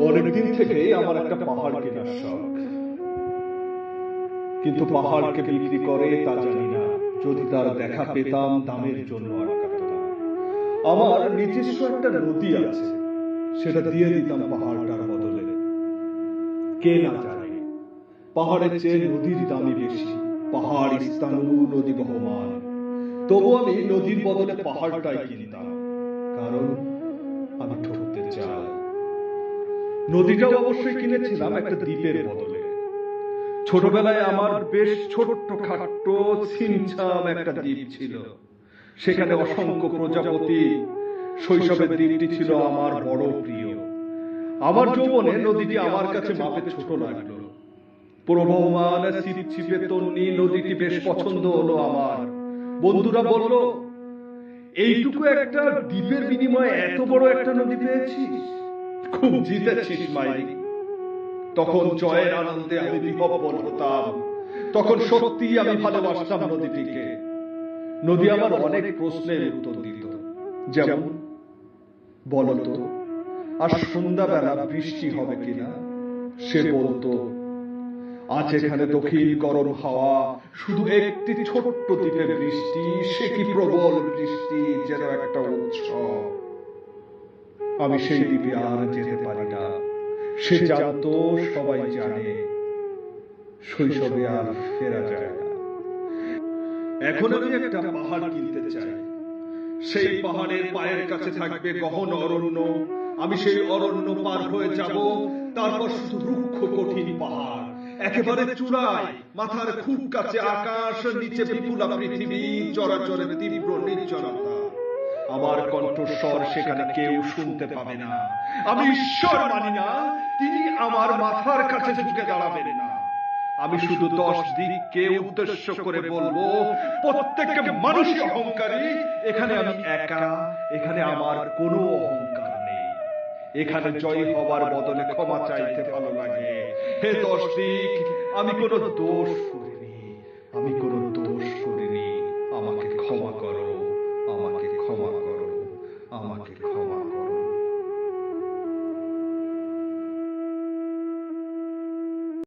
অনেকদিন থেকেই আমার একটা পাহাড় কেনার শখ। কিন্তু পাহাড়কে বিক্রি করে তা জানি না। যদি তার দেখা পেতাম, দামের জন্য আমার নিজস্ব একটা নদী আছে। সেটা দিয়ে দিতাম পাহাড়টার বদলে। কে না জানে? পাহাড়ের চেয়ে নদীর দামই বেশি। পাহাড় স্থানু নদী বহমান। তবু আমি নদীর বদলে পাহাড়টাই কিনতাম। কারণ আমি চাই নদীটাও অবশ্যই কিনেছিলাম একটা দ্বীপের বদলে। ছোটবেলায় আমার বেশ ছোট্ট খাট্ট ছিমছাম একটা দ্বীপ ছিল। সেখানে অসংখ্য প্রজাপতি, শৈশবের দ্বীপটি ছিল আমার বড় প্রিয়। আমার যৌবনে নদীটি আমার কাছে মাপে ছোট লাগল। প্রবহমান ছিপ ছিপে তন্নি, নদীটি বেশ পছন্দ হলো আমার। বন্ধুরা বলল, এইটুকু একটা দ্বীপের বিনিময়ে এত বড় একটা নদী পেয়েছিস? খুব জিতেছিস মাই তখন জয়ের আনন্দে আমি বিহব্বল হতাম। তখন সত্যি আমি ভালোবাসতাম নদীটিকে। নদী আমার অনেক প্রশ্নের উত্তর দিত। যেমন, বলতো আর সন্ধ্যাবেলা বৃষ্টি হবে কিনা? সে বলতো, আজ এখানে দক্ষিণ গরম হাওয়া, শুধু একটি ছোট্ট দ্বীপে বৃষ্টি, সে কি প্রবল বৃষ্টি, যেন একটা উৎসব? আমি সেই দ্বীপে আর যেতে পারি না। সে জানতো সবাই জানে। শৈশবে আর ফেরা যায় না। এখন আমি একটা পাহাড় কিনতে চাই। সেই পাহাড়ের পায়ের কাছে থাকবে গহন অরণ্য। আমি সেই অরণ্য পার হয়ে যাব। তারপর শুধু রুক্ষ কঠিন পাহাড়। একেবারে চূড়ায় মাথার খুব কাছে আকাশ নিচে বিপুলা পৃথিবী চরাচরের তীব্র নির্জনতা। আমার কণ্ঠস্বর সেখানে কেউ শুনতে পাবে না। আমি ঈশ্বর মানি না, তিনি আমার মাথার কাছে ঝুঁকে দাঁড়াবেন না। আমি শুধু দশ দিককে উদ্দেশ্য করে বলব, প্রত্যেককে মানুষই অহংকারী, এখানে আমি একা, এখানে আমার কোনো অহংকার নেই। এখানে জয়ী হবার বদলে ক্ষমা চাইতে ভালো লাগে। হে দশ দিক, আমি কোনো দোষ করিনি, আমি কোনো আমাকে ক্ষমা